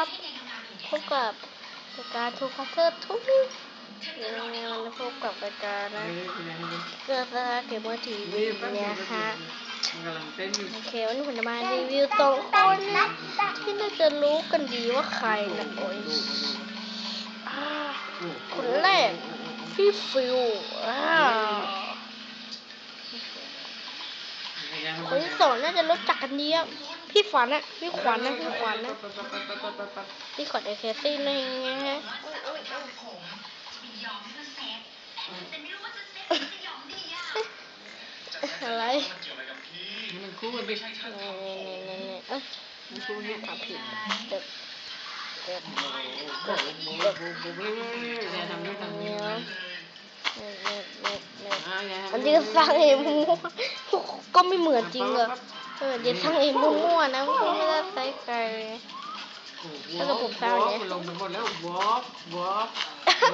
ครับพบกับรายการทูคัสเตอร์ทุกวันพบกับรายการนะเกิดราเกมเมอร์ทีวีเนี่ยฮะโอเควันนี้ผมจะมารีวิวสองคนนะที่น่าจะรู้กันดีว่าใครนะโอ้ยคนแรกพี่ฟิวอ่า คนที่สองน่าจะรู้จักกันดีอะพี่ฝันอะพี่ขวัญนะพี่ขวัญนะพี่ขอเอเคซี่หน่อยนะฮะอะไรมันคู่กันดิเนี่ยเนี่ยเนี่ยเนี่ยเอ้ยมันคู่เนี่ยทำผิดเด็กเด็กโอ้โหโอ้โหโอ้โหโอ้โหอย่าทำด้วยทำนี้เนี่ยเนี่ยเนี่ยเนี่ยเนี่ยอ่าอย่าทำอันนี้ก็สร้างเองมั่วๆ ก็ไม่เหมือนจริงเหรอเออเดี๋ยวสร้างเองมั่วๆนะคุณไม่ได้ใช้ใครแล้วก็ผมสร้างเนี่ยลงไปหมดแล้ววอล์กวอล์ก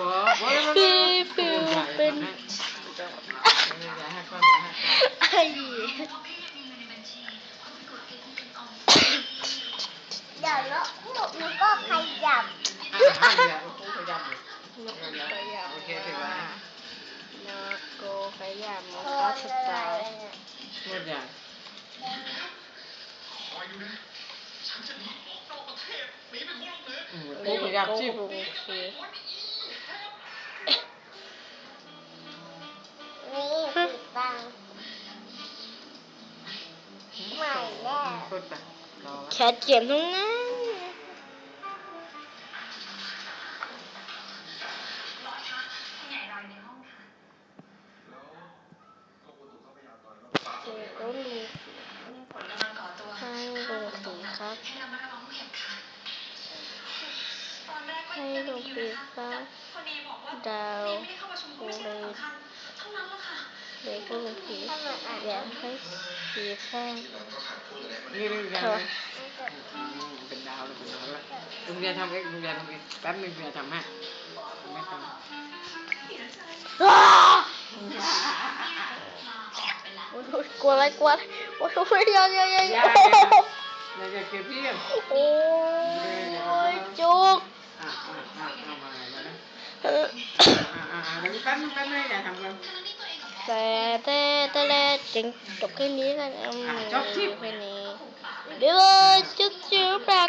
วอล์กวอล์กพี่ฟิวเป็นอย่าให้ก้อนอย่าให้ก้อนไอ้เดี๋ยวแล้วหนูก็ขยับอ่าอ่าอย่า โอ้โหพยายามอยู่นกขยำโอเคถือว่านกโกขยำพเขาอสเลไตล์ยหมดอย่างอืมโอ้พยายามชิบโกโอเคนี่สีบังใหม่แน่สุดไปรอ แคทเขียนทั้งนั้น สีครับดาวโอเลนเด็กก็ลงสีอยากให้สีฟ้านี่เรื่องการเป็นดาวเลยเป็นดาวแล้วลุงยายทำเองลุงยายทำเองแป๊บนึงลุงยายทำให้ไม่ทำอ้าโอ้ยกลัวอะไรกลัวอะไรโอ้ยโอ้ยเยอะเยอะเยอะยายโอ้โหยายจะเก็บพี้ยนโอ้ เดี๋ยวแป๊บนึงแป๊บนึงยาทำกันแต่แต่แต่แต่จริงจบแค่นี้กันอืมแค่นี้เดี๋ยวจุ๊บจุ๊บ